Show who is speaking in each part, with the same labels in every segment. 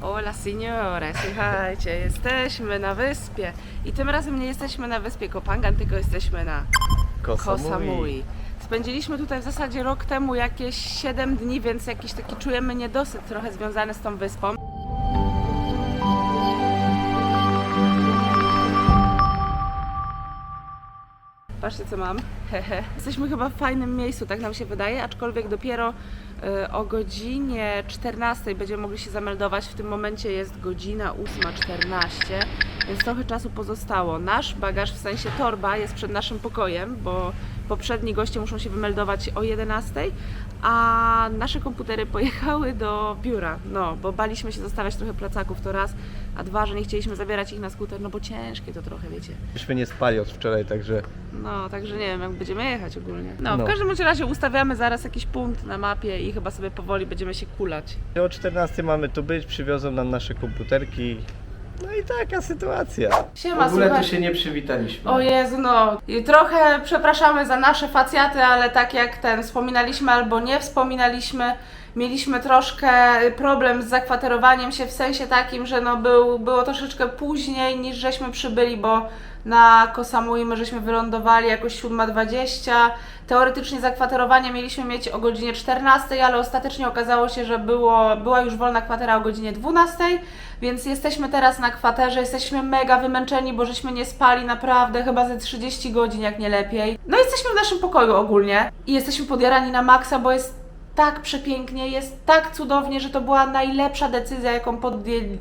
Speaker 1: Hola signore, słuchajcie, jesteśmy na wyspie i tym razem nie jesteśmy na wyspie Kopangan, tylko jesteśmy na Koh Samui. Spędziliśmy tutaj w zasadzie rok temu jakieś 7 dni, więc jakiś taki czujemy niedosyt trochę związany z tą wyspą. Patrzcie co mam. Jesteśmy chyba w fajnym miejscu, tak nam się wydaje, aczkolwiek dopiero o godzinie 14 będziemy mogli się zameldować. W tym momencie jest godzina 8.14, więc trochę czasu pozostało. Nasz bagaż, w sensie torba, jest przed naszym pokojem, bo poprzedni goście muszą się wymeldować o 11, a nasze komputery pojechały do biura. No, bo baliśmy się zostawiać trochę plecaków, to raz, a dwa, że nie chcieliśmy zabierać ich na skuter, no bo ciężkie to trochę, wiecie.
Speaker 2: Myśmy nie spali od wczoraj, także
Speaker 1: No, także nie wiem, jak będziemy jechać ogólnie. No,
Speaker 2: No.
Speaker 1: w każdym bądź razie ustawiamy zaraz jakiś punkt na mapie i chyba sobie powoli będziemy się kulać.
Speaker 2: o 14 mamy tu być, przywiozą nam nasze komputerki. No i taka sytuacja.
Speaker 1: Siema,
Speaker 2: w ogóle
Speaker 1: słuchaj.
Speaker 2: tu się nie przywitaliśmy.
Speaker 1: O Jezu, no. I trochę przepraszamy za nasze facjaty, ale tak jak ten wspominaliśmy albo nie wspominaliśmy, mieliśmy troszkę problem z zakwaterowaniem się w sensie takim, że no był, było troszeczkę później niż żeśmy przybyli, bo na Kosamui my żeśmy wylądowali jakoś 7.20. Teoretycznie zakwaterowanie mieliśmy mieć o godzinie 14, ale ostatecznie okazało się, że było, była już wolna kwatera o godzinie 12, więc jesteśmy teraz na kwaterze, jesteśmy mega wymęczeni, bo żeśmy nie spali naprawdę chyba ze 30 godzin, jak nie lepiej. No jesteśmy w naszym pokoju ogólnie i jesteśmy podjarani na maksa, bo jest tak przepięknie, jest tak cudownie, że to była najlepsza decyzja, jaką podjęli...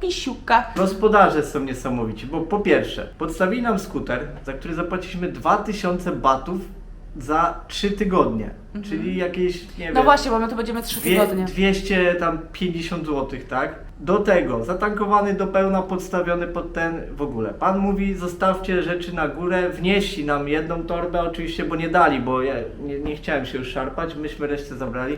Speaker 1: Pisiuka.
Speaker 2: Gospodarze są niesamowici, bo po pierwsze, podstawili nam skuter, za który zapłaciliśmy 2000 batów za 3 tygodnie. Czyli jakieś, nie wiem,
Speaker 1: Mhm. No właśnie, bo my tu będziemy 3
Speaker 2: dwie,
Speaker 1: tygodnie.
Speaker 2: 250 zł, tak? Do tego zatankowany do pełna, podstawiony pod ten w ogóle. Pan mówi, zostawcie rzeczy na górę, wnieśli nam jedną torbę, oczywiście, bo nie dali, bo ja nie, nie chciałem się już szarpać, myśmy resztę zabrali.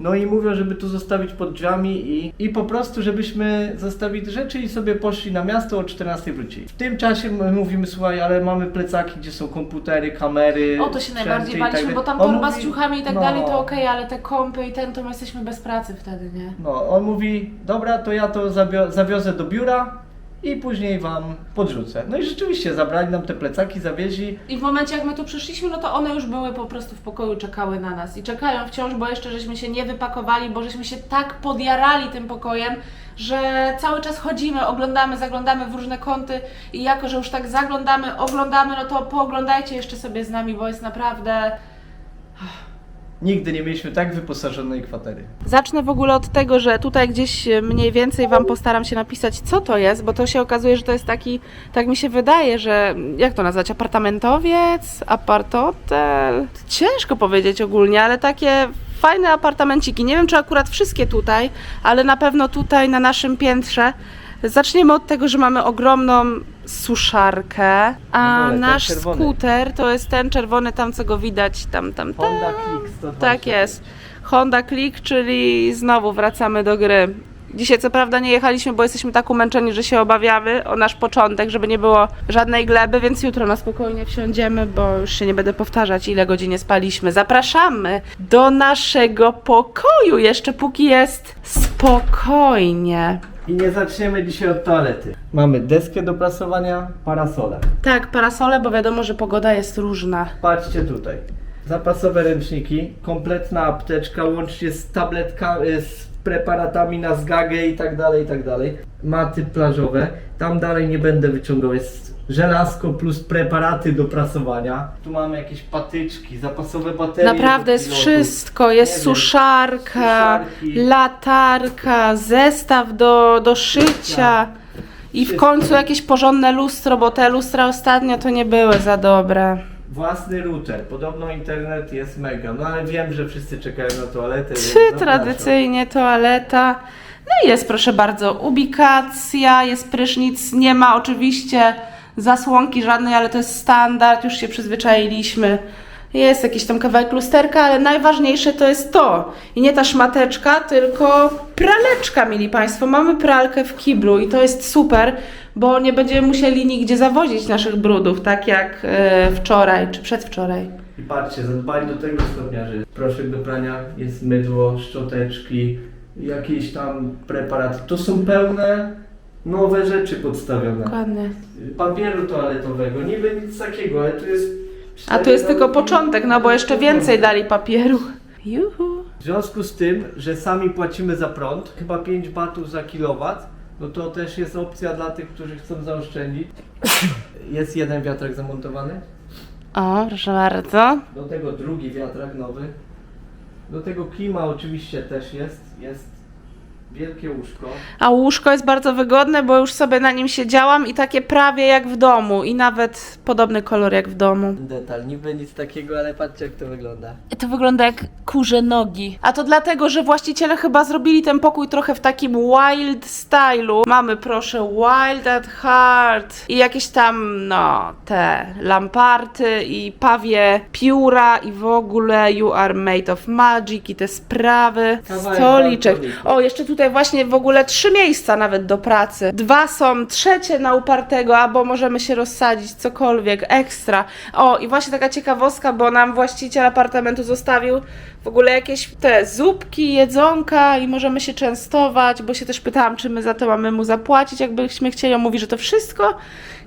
Speaker 2: No i mówią, żeby tu zostawić pod drzwiami i, i po prostu, żebyśmy zostawili rzeczy i sobie poszli na miasto o 14 wrócili. W tym czasie my mówimy, słuchaj, ale mamy plecaki, gdzie są komputery, kamery.
Speaker 1: O to się najbardziej
Speaker 2: tak
Speaker 1: baliśmy,
Speaker 2: dalej.
Speaker 1: bo tam
Speaker 2: On
Speaker 1: torba z
Speaker 2: mówi-
Speaker 1: ciuchami i tak
Speaker 2: no.
Speaker 1: dalej to okej, ale te kąpy i ten to my jesteśmy bez pracy wtedy, nie?
Speaker 2: No, on mówi, dobra, to ja to zawio- zawiozę do biura i później wam podrzucę. No i rzeczywiście zabrali nam te plecaki, zawieźli.
Speaker 1: I w momencie jak my tu przyszliśmy, no to one już były po prostu w pokoju, czekały na nas i czekają wciąż, bo jeszcze żeśmy się nie wypakowali, bo żeśmy się tak podjarali tym pokojem, że cały czas chodzimy, oglądamy, zaglądamy w różne kąty i jako, że już tak zaglądamy, oglądamy, no to pooglądajcie jeszcze sobie z nami, bo jest naprawdę...
Speaker 2: Nigdy nie mieliśmy tak wyposażonej kwatery.
Speaker 1: Zacznę w ogóle od tego, że tutaj gdzieś mniej więcej Wam postaram się napisać, co to jest, bo to się okazuje, że to jest taki, tak mi się wydaje, że jak to nazwać, apartamentowiec, apartotel, ciężko powiedzieć ogólnie, ale takie fajne apartamenciki. Nie wiem, czy akurat wszystkie tutaj, ale na pewno tutaj na naszym piętrze. Zaczniemy od tego, że mamy ogromną suszarkę, a
Speaker 2: No dole, ten
Speaker 1: nasz
Speaker 2: czerwony.
Speaker 1: skuter to jest ten czerwony tam, co go widać, tam, tam, tam.
Speaker 2: Honda Click 120.
Speaker 1: Tak jest. Honda Click, czyli znowu wracamy do gry. Dzisiaj co prawda nie jechaliśmy, bo jesteśmy tak umęczeni, że się obawiamy o nasz początek, żeby nie było żadnej gleby, więc jutro na spokojnie wsiądziemy, bo już się nie będę powtarzać, ile godzin nie spaliśmy. Zapraszamy do naszego pokoju, jeszcze póki jest spokojnie.
Speaker 2: I nie zaczniemy dzisiaj od toalety. Mamy deskę do prasowania, parasole.
Speaker 1: Tak, parasole, bo wiadomo, że pogoda jest różna.
Speaker 2: Patrzcie tutaj. Zapasowe ręczniki, kompletna apteczka, łącznie z tabletkami, z preparatami na zgagę i tak dalej, i tak dalej. Maty plażowe. Tam dalej nie będę wyciągał. Jest żelazko plus preparaty do prasowania. Tu mamy jakieś patyczki, zapasowe baterie.
Speaker 1: Naprawdę
Speaker 2: do
Speaker 1: jest
Speaker 2: pilotów.
Speaker 1: wszystko. Jest
Speaker 2: Nie wiem,
Speaker 1: suszarka,
Speaker 2: suszarki.
Speaker 1: latarka, zestaw do, do szycia. I w
Speaker 2: Wszystko.
Speaker 1: końcu jakieś porządne lustro, bo te lustra ostatnio to nie były za dobre.
Speaker 2: Własny router. Podobno internet jest mega. No ale wiem, że wszyscy czekają na toaletę. więc
Speaker 1: Czy
Speaker 2: zapraszam.
Speaker 1: tradycyjnie toaleta. No i jest proszę bardzo ubikacja, jest prysznic, nie ma oczywiście zasłonki żadnej, ale to jest standard, już się przyzwyczailiśmy. Jest jakiś tam kawałek lusterka, ale najważniejsze to jest to. I nie ta szmateczka, tylko praleczka, mili Państwo. Mamy pralkę w kiblu i to jest super, bo nie będziemy musieli nigdzie zawozić naszych brudów, tak jak e, wczoraj czy przedwczoraj.
Speaker 2: I patrzcie, zadbali do tego stopnia, że proszek do prania jest mydło, szczoteczki, jakieś tam preparaty. To są pełne nowe rzeczy podstawione.
Speaker 1: Dokładnie.
Speaker 2: Papieru toaletowego, niby nic takiego, ale tu jest...
Speaker 1: A tu jest tylko początek, no bo jeszcze więcej dali papieru. Juhu.
Speaker 2: W związku z tym, że sami płacimy za prąd, chyba 5 batów za kilowat, no to też jest opcja dla tych, którzy chcą zaoszczędzić. Jest jeden wiatrak zamontowany,
Speaker 1: O, proszę bardzo.
Speaker 2: do tego drugi wiatrak nowy. Do tego klima oczywiście też jest, jest wielkie łóżko.
Speaker 1: A łóżko jest bardzo wygodne, bo już sobie na nim siedziałam i takie prawie jak w domu i nawet podobny kolor jak w domu.
Speaker 2: Detal, niby nic takiego, ale patrzcie jak to wygląda.
Speaker 1: To wygląda jak kurze nogi. A to dlatego, że właściciele chyba zrobili ten pokój trochę w takim wild stylu. Mamy proszę wild at heart i jakieś tam, no, te lamparty i pawie pióra i w ogóle you are made of magic i te sprawy.
Speaker 2: Kawałek
Speaker 1: Stoliczek. O, jeszcze tutaj właśnie w ogóle trzy miejsca nawet do pracy. Dwa są, trzecie na upartego, albo możemy się rozsadzić, cokolwiek, ekstra. O, i właśnie taka ciekawostka, bo nam właściciel apartamentu zostawił w ogóle jakieś te zupki, jedzonka i możemy się częstować, bo się też pytałam, czy my za to mamy mu zapłacić, jakbyśmy chcieli. On mówi, że to wszystko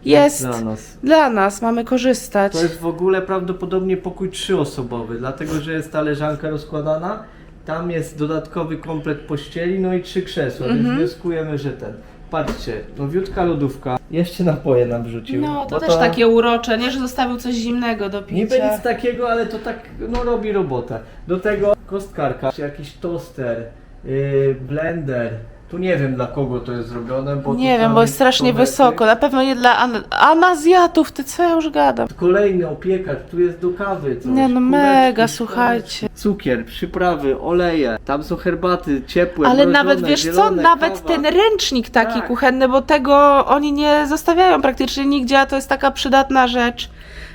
Speaker 1: jest
Speaker 2: Dla nas.
Speaker 1: dla nas, mamy korzystać.
Speaker 2: To jest w ogóle prawdopodobnie pokój trzyosobowy, dlatego że jest ta leżanka rozkładana, tam jest dodatkowy komplet pościeli, no i trzy krzesła,
Speaker 1: Mhm.
Speaker 2: więc wnioskujemy, że ten. Patrzcie, nowiutka lodówka, jeszcze napoje nam wrzucił.
Speaker 1: No, to
Speaker 2: bo
Speaker 1: też takie urocze, nie, że zostawił coś zimnego do picia.
Speaker 2: Niby nic takiego, ale to tak, no robi robotę. Do tego kostkarka, jakiś toster, yy, blender. Tu nie wiem dla kogo to jest zrobione, bo
Speaker 1: Nie
Speaker 2: tu
Speaker 1: wiem, bo jest strasznie wysoko. Na pewno nie dla an- Anazjatów, ty co ja już gadam.
Speaker 2: Kolejny opiekacz, tu jest do kawy coś.
Speaker 1: Nie no,
Speaker 2: kuleczki,
Speaker 1: mega,
Speaker 2: szklaneczki.
Speaker 1: słuchajcie.
Speaker 2: Cukier, przyprawy, oleje, tam są herbaty, ciepłe,
Speaker 1: Ale
Speaker 2: mrożone,
Speaker 1: nawet, wiesz co,
Speaker 2: zielone,
Speaker 1: nawet
Speaker 2: kawa.
Speaker 1: ten ręcznik taki
Speaker 2: Tak.
Speaker 1: kuchenny, bo tego oni nie zostawiają praktycznie nigdzie, a to jest taka przydatna rzecz.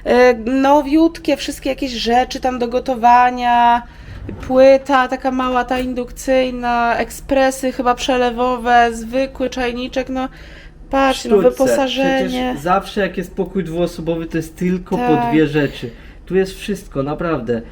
Speaker 1: E, Nowiutkie, wszystkie jakieś rzeczy tam do gotowania, płyta taka mała, ta indukcyjna, ekspresy chyba przelewowe, zwykły czajniczek, no patrz, no
Speaker 2: Sztućce.
Speaker 1: wyposażenie.
Speaker 2: Przecież zawsze jak jest pokój dwuosobowy, to jest tylko
Speaker 1: Tak.
Speaker 2: po dwie rzeczy. Tu jest wszystko, naprawdę.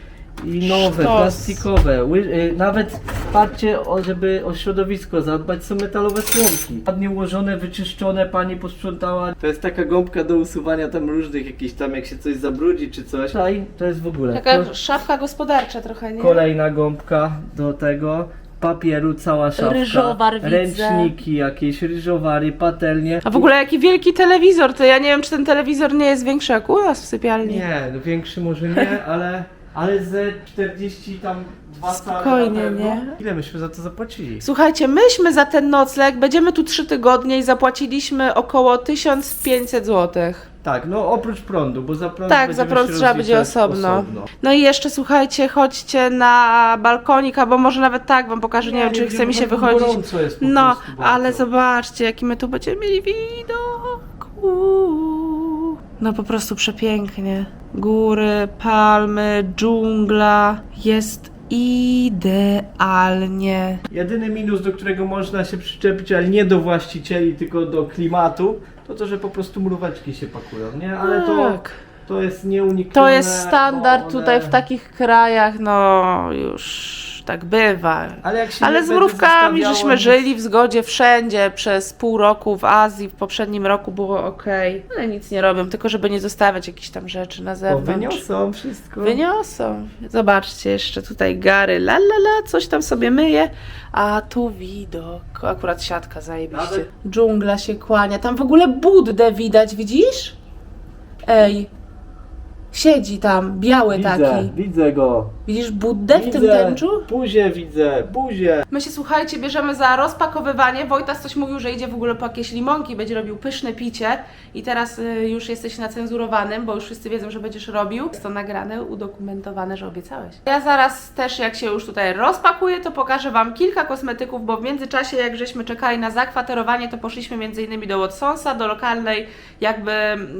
Speaker 2: I nowe,
Speaker 1: Sztos.
Speaker 2: plastikowe, ły, y, nawet patrzcie, o, żeby o środowisko zadbać, są metalowe słomki. Ładnie ułożone, wyczyszczone, pani posprzątała. To jest taka gąbka do usuwania tam różnych jakichś tam, jak się coś zabrudzi czy coś. Tutaj to jest w ogóle.
Speaker 1: Taka
Speaker 2: To-
Speaker 1: szafka gospodarcza trochę, nie?
Speaker 2: Kolejna gąbka do tego. Papieru, cała szafka.
Speaker 1: Ryżowar widzę.
Speaker 2: Ręczniki jakieś, ryżowary, patelnie.
Speaker 1: A w ogóle jaki wielki telewizor, to ja nie wiem, czy ten telewizor nie jest większy jak u nas w sypialni.
Speaker 2: Nie, no większy może nie, ale, ale ze 40 tam dwa
Speaker 1: Spokojnie,
Speaker 2: na pewno.
Speaker 1: nie?
Speaker 2: Ile myśmy za to zapłacili?
Speaker 1: Słuchajcie, myśmy za ten nocleg, będziemy tu trzy tygodnie i zapłaciliśmy około 1500 zł.
Speaker 2: Tak, no oprócz prądu, bo za prąd
Speaker 1: Tak,
Speaker 2: będziemy
Speaker 1: za prąd
Speaker 2: się
Speaker 1: trzeba będzie
Speaker 2: rozliczać
Speaker 1: osobno. No i jeszcze słuchajcie, chodźcie na balkonik, albo może nawet tak wam pokażę, nie, wiem czy chce mi się
Speaker 2: bo
Speaker 1: wychodzić.
Speaker 2: gorąco jest po
Speaker 1: No,
Speaker 2: prostu bardzo.
Speaker 1: ale zobaczcie, jaki my tu będziemy mieli widok. Uuu. No po prostu przepięknie. Góry, palmy, dżungla. Jest idealnie.
Speaker 2: Jedyny minus, do którego można się przyczepić, ale nie do właścicieli, tylko do klimatu, to to, że po prostu mróweczki się pakują, nie? Ale to,
Speaker 1: Tak.
Speaker 2: to jest nieuniknione.
Speaker 1: To jest standard
Speaker 2: bo
Speaker 1: tutaj w takich krajach, no już tak bywa.
Speaker 2: Ale, jak się
Speaker 1: Ale z mrówkami żeśmy żyli w zgodzie wszędzie przez pół roku w Azji, w poprzednim roku było ok. Ale nic nie robią, tylko żeby nie zostawiać jakichś tam rzeczy na
Speaker 2: Bo
Speaker 1: zewnątrz.
Speaker 2: wyniosą wszystko.
Speaker 1: Wyniosą. Zobaczcie, jeszcze tutaj Gary, la la la, coś tam sobie myje, a tu widok. Akurat siatka zajebiście.
Speaker 2: Nawet-
Speaker 1: Dżungla się kłania. Tam w ogóle Buddę widać, widzisz? Ej. Siedzi tam, biały
Speaker 2: Widzę,
Speaker 1: taki.
Speaker 2: widzę go.
Speaker 1: Widzisz Buddę w tym tęczu?
Speaker 2: Buzię widzę, buzię.
Speaker 1: My się słuchajcie, bierzemy za rozpakowywanie. Wojtas coś mówił, że idzie w ogóle po jakieś limonki, będzie robił pyszne picie i teraz y, już jesteś na cenzurowanym, bo już wszyscy wiedzą, że będziesz robił. Jest to nagrane, udokumentowane, że obiecałeś. Ja zaraz też, jak się już tutaj rozpakuję, to pokażę Wam kilka kosmetyków, bo w międzyczasie, jak żeśmy czekali na zakwaterowanie, to poszliśmy między innymi do Watsonsa, do lokalnej jakby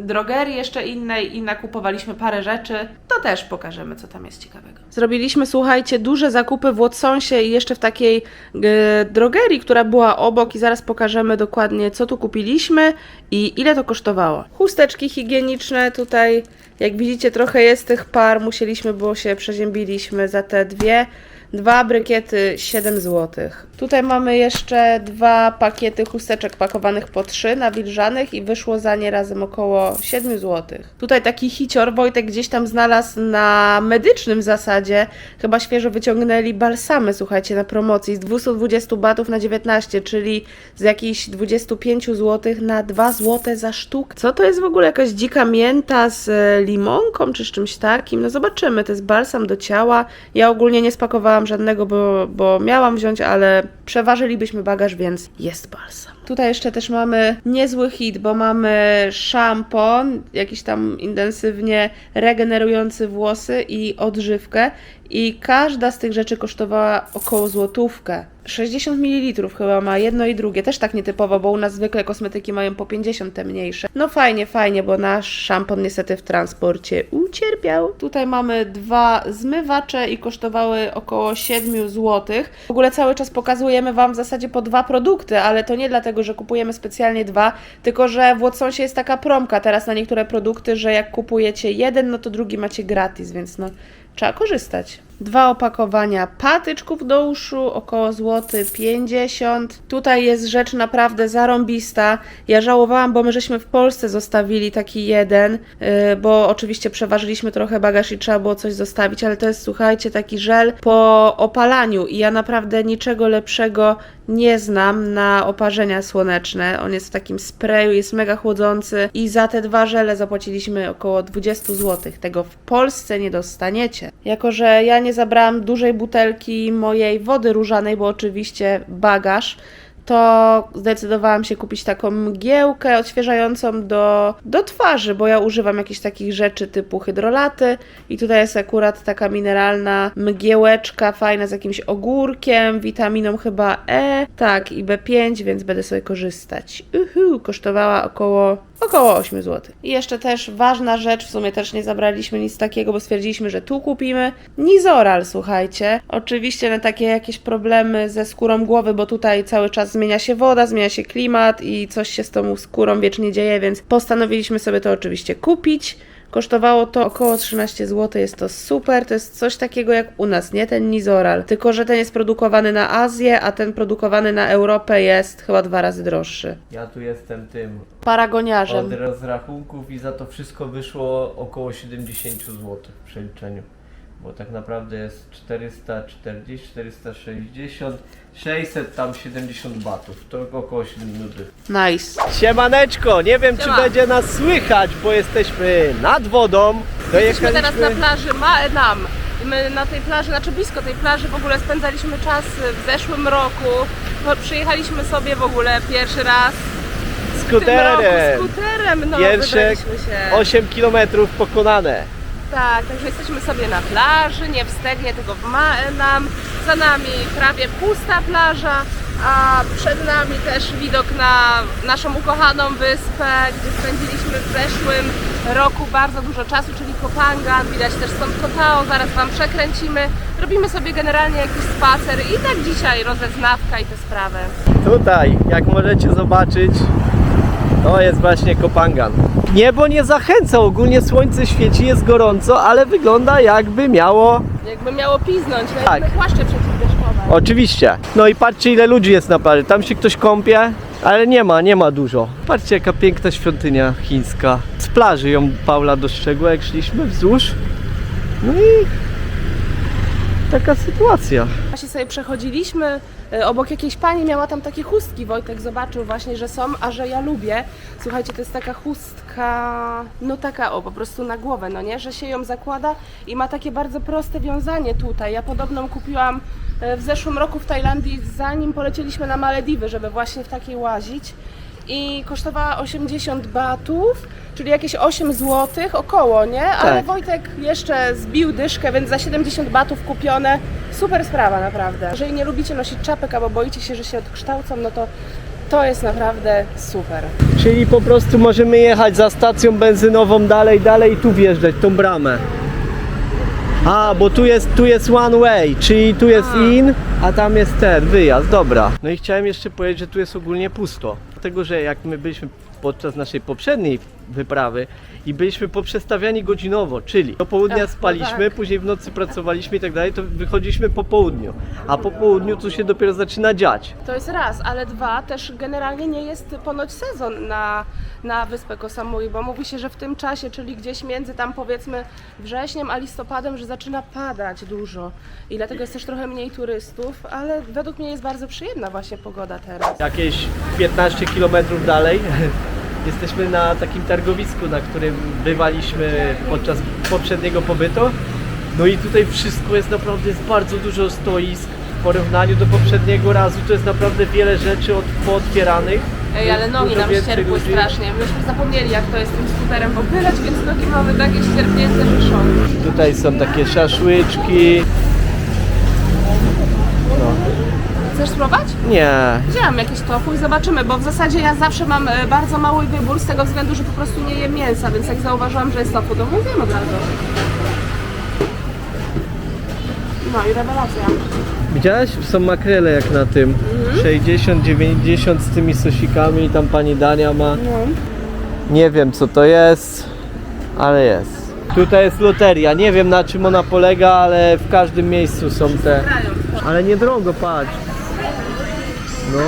Speaker 1: drogerii jeszcze innej i nakupowaliśmy parę rzeczy. To też pokażemy, co tam jest ciekawego. Zrobiliśmy, słuchajcie, duże zakupy w Watsonsie i jeszcze w takiej e, drogerii, która była obok i zaraz pokażemy dokładnie, co tu kupiliśmy i ile to kosztowało. Chusteczki higieniczne tutaj, jak widzicie, trochę jest tych par, musieliśmy, bo się przeziębiliśmy za te dwie. Dwa brykiety 7 zł. Tutaj mamy jeszcze dwa pakiety chusteczek pakowanych po 3 nawilżanych i wyszło za nie razem około 7 zł. Tutaj taki hicior Wojtek gdzieś tam znalazł na medycznym zasadzie. Chyba świeżo wyciągnęli balsamy, słuchajcie, na promocji z 220 batów na 19, czyli z jakichś 25 zł na 2 zł za sztuk. Co to jest w ogóle jakaś dzika mięta z e, limonką czy z czymś takim? No zobaczymy, to jest balsam do ciała. Ja ogólnie nie spakowałam żadnego, bo, bo miałam wziąć, ale przeważylibyśmy bagaż, więc jest balsam. Tutaj jeszcze też mamy niezły hit, bo mamy szampon, jakiś tam intensywnie regenerujący włosy i odżywkę. I każda z tych rzeczy kosztowała około złotówkę. 60 ml chyba ma jedno i drugie, też tak nietypowo, bo u nas zwykle kosmetyki mają po 50 te mniejsze. No fajnie, fajnie, bo nasz szampon niestety w transporcie ucierpiał. Tutaj mamy dwa zmywacze i kosztowały około 7 zł. W ogóle cały czas pokazujemy Wam w zasadzie po dwa produkty, ale to nie dlatego, że kupujemy specjalnie dwa, tylko że w Watsonsie jest taka promka teraz na niektóre produkty, że jak kupujecie jeden, no to drugi macie gratis, więc no trzeba korzystać. Dwa opakowania patyczków do uszu, około złoty 50. Tutaj jest rzecz naprawdę zarąbista. Ja żałowałam, bo my żeśmy w Polsce zostawili taki jeden, yy, bo oczywiście przeważyliśmy trochę bagaż i trzeba było coś zostawić, ale to jest, słuchajcie, taki żel po opalaniu i ja naprawdę niczego lepszego nie znam na oparzenia słoneczne. On jest w takim sprayu, jest mega chłodzący i za te dwa żele zapłaciliśmy około 20 zł. Tego w Polsce nie dostaniecie. Jako, że ja nie zabrałam dużej butelki mojej wody różanej, bo oczywiście bagaż, to zdecydowałam się kupić taką mgiełkę odświeżającą do, do twarzy, bo ja używam jakichś takich rzeczy typu hydrolaty i tutaj jest akurat taka mineralna mgiełeczka fajna z jakimś ogórkiem, witaminą chyba E, tak i B5, więc będę sobie korzystać. Uhu, kosztowała około Około 8 zł. I jeszcze też ważna rzecz, w sumie też nie zabraliśmy nic takiego, bo stwierdziliśmy, że tu kupimy. Nizoral, słuchajcie. Oczywiście na takie jakieś problemy ze skórą głowy, bo tutaj cały czas zmienia się woda, zmienia się klimat i coś się z tą skórą wiecznie dzieje, więc postanowiliśmy sobie to oczywiście kupić. Kosztowało to około 13 zł, jest to super, to jest coś takiego jak u nas, nie? Ten Nizoral. Tylko, że ten jest produkowany na Azję, a ten produkowany na Europę jest chyba dwa razy droższy.
Speaker 2: Ja tu jestem tym
Speaker 1: Paragoniarzem.
Speaker 2: od rozrachunków i za to wszystko wyszło około 70 zł w przeliczeniu. Bo tak naprawdę jest 440, 460, 600 tam 70 batów. To około 7 zł.
Speaker 1: Nice.
Speaker 2: Siemaneczko, nie wiem
Speaker 1: Siema.
Speaker 2: czy będzie nas słychać, bo jesteśmy nad wodą.
Speaker 1: Jesteśmy teraz na plaży Maenam. I My na tej plaży, znaczy blisko tej plaży w ogóle spędzaliśmy czas w zeszłym roku. Przyjechaliśmy sobie w ogóle pierwszy raz w tym roku
Speaker 2: skuterem.
Speaker 1: skuterem. No,
Speaker 2: Pierwsze
Speaker 1: wybraliśmy się.
Speaker 2: 8 km pokonane.
Speaker 1: Tak, także jesteśmy sobie na plaży, nie w Stegnie, tylko w Maenam. Za nami prawie pusta plaża, a przed nami też widok na naszą ukochaną wyspę, gdzie spędziliśmy w zeszłym roku bardzo dużo czasu, czyli Kopangan. Widać też stąd Kotao, zaraz Wam przekręcimy. Robimy sobie generalnie jakiś spacer i tak dzisiaj rozeznawka i te sprawy.
Speaker 2: Tutaj, jak możecie zobaczyć, to jest właśnie Kopangan. Niebo nie zachęca, ogólnie słońce świeci, jest gorąco, ale wygląda jakby miało
Speaker 1: Jakby miało piznąć, no
Speaker 2: Tak.
Speaker 1: jakby płaszcze przeciwdeszczowe.
Speaker 2: Oczywiście. No i patrzcie ile ludzi jest na plaży. Tam się ktoś kąpie, ale nie ma, nie ma dużo. Patrzcie jaka piękna świątynia chińska. Z plaży ją Paula dostrzegła jak szliśmy wzdłuż. No i taka sytuacja.
Speaker 1: Sobie przechodziliśmy e, obok jakiejś pani, miała tam takie chustki. Wojtek zobaczył właśnie, że są, a że ja lubię. Słuchajcie, to jest taka chustka, no taka o, po prostu na głowę, no nie? Że się ją zakłada i ma takie bardzo proste wiązanie tutaj. Ja podobną kupiłam e, w zeszłym roku w Tajlandii, zanim polecieliśmy na Malediwy, żeby właśnie w takiej łazić. I kosztowała 80 batów, czyli jakieś 8 zł około, nie? Ale
Speaker 2: Tak.
Speaker 1: Wojtek jeszcze zbił dyszkę, więc za 70 batów kupione. Super sprawa naprawdę. Jeżeli nie lubicie nosić czapek albo boicie się, że się odkształcą, no to to jest naprawdę super.
Speaker 2: Czyli po prostu możemy jechać za stacją benzynową dalej, dalej i tu wjeżdżać, tą bramę. A, bo tu jest, tu jest one way, czyli tu jest in, A tam jest ten wyjazd, dobra. No i chciałem jeszcze powiedzieć, że tu jest ogólnie pusto. Dlatego, że jak my byliśmy podczas naszej poprzedniej wyprawy i byliśmy poprzestawiani godzinowo, czyli do południa spaliśmy,
Speaker 1: tak.
Speaker 2: później w nocy pracowaliśmy i tak dalej, to wychodziliśmy po południu. A po południu tu się dopiero zaczyna dziać.
Speaker 1: To jest raz, ale dwa, też generalnie nie jest ponoć sezon na, na Wyspę Kosamui, bo mówi się, że w tym czasie, czyli gdzieś między tam powiedzmy wrześniem a listopadem, że zaczyna padać dużo i dlatego jest też trochę mniej turystów, ale według mnie jest bardzo przyjemna właśnie pogoda teraz.
Speaker 2: Jakieś 15 km dalej jesteśmy na takim targowisku, na którym bywaliśmy podczas poprzedniego pobytu. No i tutaj wszystko jest naprawdę, jest bardzo dużo stoisk. W porównaniu do poprzedniego razu to jest naprawdę wiele rzeczy od, pootwieranych.
Speaker 1: Ej, ale nogi nam ścierpły
Speaker 2: ludzi.
Speaker 1: strasznie. Myśmy zapomnieli jak to jest tym skuterem popylać, więc nogi mamy takie ścierpnięte, że szok.
Speaker 2: Tutaj są takie szaszłyczki. No.
Speaker 1: Chcesz spróbować?
Speaker 2: Nie,
Speaker 1: Wzięłam jakieś tofu i zobaczymy, bo w zasadzie ja zawsze mam e, bardzo mały wybór z tego względu, że po prostu nie jem mięsa, więc jak zauważyłam, że jest tofu, to mówię od razu. No i rewelacja.
Speaker 2: Widziałaś? Są makrele jak na tym. 60-90 z tymi sosikami. Tam pani Dania ma. Nie wiem co to jest, ale jest. Tutaj jest loteria. Nie wiem na czym ona polega, ale w każdym miejscu są te. Ale niedrogo, patrz. No.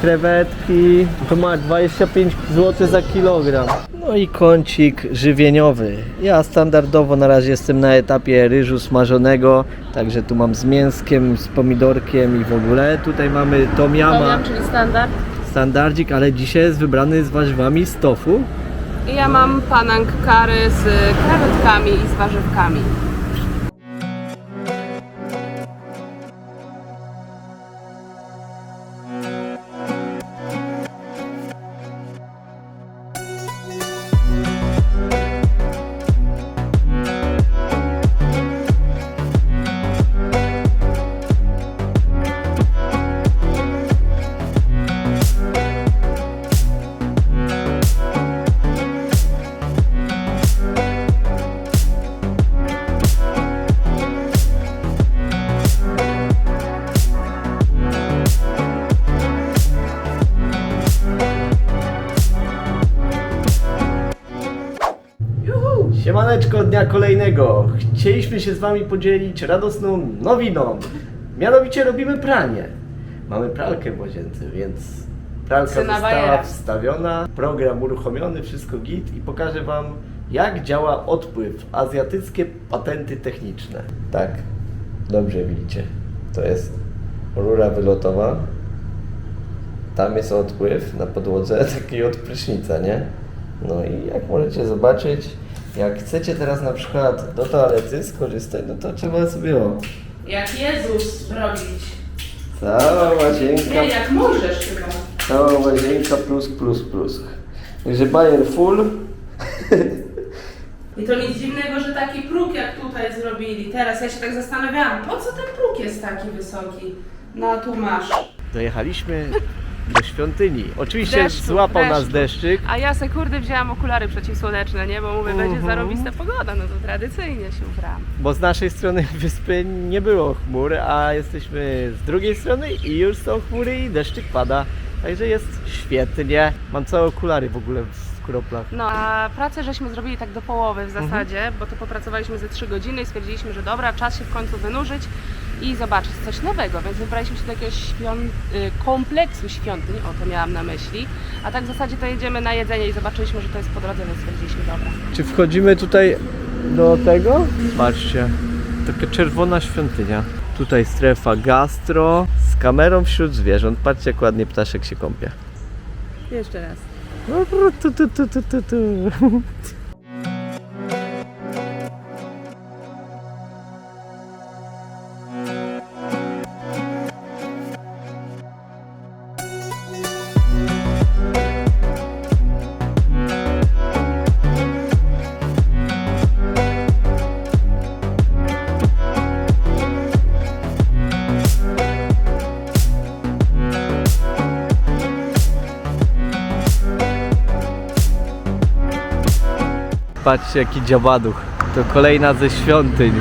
Speaker 2: Krewetki. To ma 25 zł za kilogram. No i kącik żywieniowy. Ja standardowo na razie jestem na etapie ryżu smażonego, także tu mam z mięskiem, z pomidorkiem i w ogóle. Tutaj mamy tom yama,
Speaker 1: Tom czyli standard.
Speaker 2: standardzik, ale dzisiaj jest wybrany z warzywami z tofu.
Speaker 1: I ja mam panang curry z krewetkami i z warzywkami.
Speaker 2: Chcieliśmy się z Wami podzielić radosną nowiną. Mianowicie robimy pranie. Mamy pralkę w łazience, więc pralka
Speaker 1: Syna
Speaker 2: została
Speaker 1: bajera.
Speaker 2: wstawiona, program uruchomiony, wszystko git i pokażę Wam jak działa odpływ, azjatyckie patenty techniczne. Tak, dobrze widzicie. To jest rura wylotowa. Tam jest odpływ na podłodze, taki od prysznica, nie? No i jak możecie zobaczyć, jak chcecie teraz na przykład do toalety skorzystać, no to trzeba sobie o,
Speaker 1: Jak Jezus robić.
Speaker 2: cała łazienka,
Speaker 1: Nie, jak możesz chyba.
Speaker 2: cała łazienka plus, plus, plus. Także bajer full.
Speaker 1: I to nic dziwnego, że taki próg jak tutaj zrobili. Teraz ja się tak zastanawiałam, po co ten próg jest taki wysoki? No a tu masz.
Speaker 2: Dojechaliśmy do świątyni. Oczywiście
Speaker 1: Deszczu,
Speaker 2: złapał nas
Speaker 1: deszczu.
Speaker 2: deszczyk.
Speaker 1: A ja se kurde wzięłam okulary przeciwsłoneczne, nie? Bo mówię, będzie
Speaker 2: Mhm.
Speaker 1: zarobista pogoda, no to tradycyjnie się ubrałam.
Speaker 2: Bo z naszej strony wyspy nie było chmur, a jesteśmy z drugiej strony i już są chmury i deszczyk pada. Także jest świetnie. Mam całe okulary w ogóle w kroplach.
Speaker 1: No, a pracę żeśmy zrobili tak do połowy w zasadzie, bo to popracowaliśmy ze 3 godziny i stwierdziliśmy, że dobra, czas się w końcu wynurzyć i zobaczyć coś nowego, więc wybraliśmy się do jakiegoś świąt... y, kompleksu świątyń, o to miałam na myśli, a tak w zasadzie to jedziemy na jedzenie i zobaczyliśmy, że to jest po drodze, więc stwierdziliśmy, dobra.
Speaker 2: Czy wchodzimy tutaj do tego? Patrzcie, taka czerwona świątynia. Tutaj strefa gastro z kamerą wśród zwierząt. Patrzcie, jak ładnie ptaszek się kąpie.
Speaker 1: Jeszcze raz.
Speaker 2: No, tu, tu, tu, tu, tu, tu. Patrzcie jaki dziabaduch. To kolejna ze świątyń.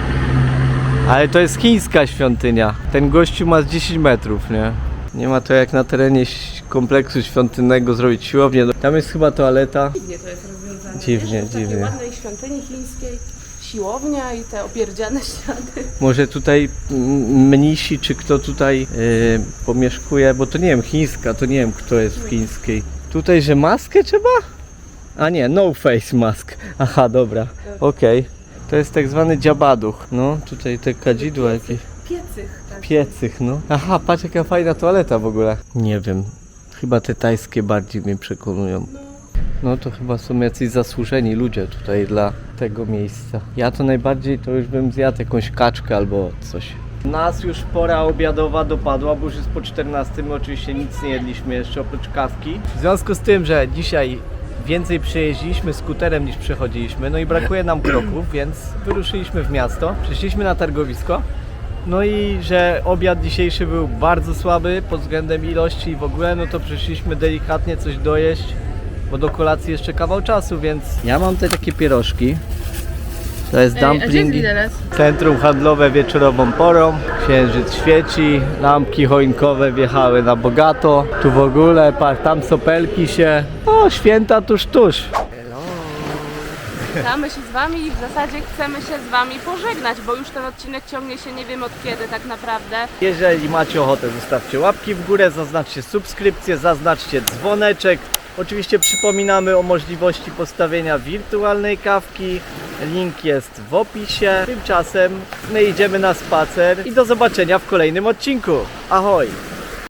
Speaker 2: Ale to jest chińska świątynia. Ten gościu ma z 10 metrów, nie? Nie ma to jak na terenie kompleksu świątynnego zrobić siłownię. Tam jest chyba toaleta.
Speaker 1: Dziwnie to jest rozwiązane.
Speaker 2: Dziwnie,
Speaker 1: wiesz? W
Speaker 2: dziwnie.
Speaker 1: ładnej świątyni chińskiej, siłownia i te opierdziane ściany.
Speaker 2: Może tutaj mnisi, czy kto tutaj yy, pomieszkuje, bo to nie wiem, chińska, to nie wiem kto jest w chińskiej. Tutaj, że maskę trzeba? A nie, no face mask. Aha, dobra, okej. To jest tak zwany dziabaduch. No, tutaj te kadzidła jakieś.
Speaker 1: Piecych. Tak.
Speaker 2: Piecych, no. Aha, patrz jaka fajna toaleta w ogóle. Nie wiem, chyba te tajskie bardziej mnie przekonują. No to chyba są jacyś zasłużeni ludzie tutaj dla tego miejsca. Ja to najbardziej to już bym zjadł jakąś kaczkę albo coś. Nas już pora obiadowa dopadła, bo już jest po 14. My oczywiście nic nie jedliśmy jeszcze oprócz kawki. W związku z tym, że dzisiaj więcej przejeździliśmy skuterem niż przechodziliśmy, no i brakuje nam kroków, więc wyruszyliśmy w miasto. Przyszliśmy na targowisko. No i że obiad dzisiejszy był bardzo słaby pod względem ilości i w ogóle, no to przyszliśmy delikatnie coś dojeść, bo do kolacji jeszcze kawał czasu, więc ja mam te takie pierożki. To jest dumpling. Centrum handlowe wieczorową porą. Księżyc świeci, lampki choinkowe wjechały na bogato. Tu w ogóle, tam sopelki się. O, święta tuż, tuż.
Speaker 1: Witamy się z Wami i w zasadzie chcemy się z Wami pożegnać, bo już ten odcinek ciągnie się nie wiem od kiedy tak naprawdę.
Speaker 2: Jeżeli macie ochotę, zostawcie łapki w górę, zaznaczcie subskrypcję, zaznaczcie dzwoneczek. Oczywiście przypominamy o możliwości postawienia wirtualnej kawki. Link jest w opisie. Tymczasem my idziemy na spacer i do zobaczenia w kolejnym odcinku. Ahoj!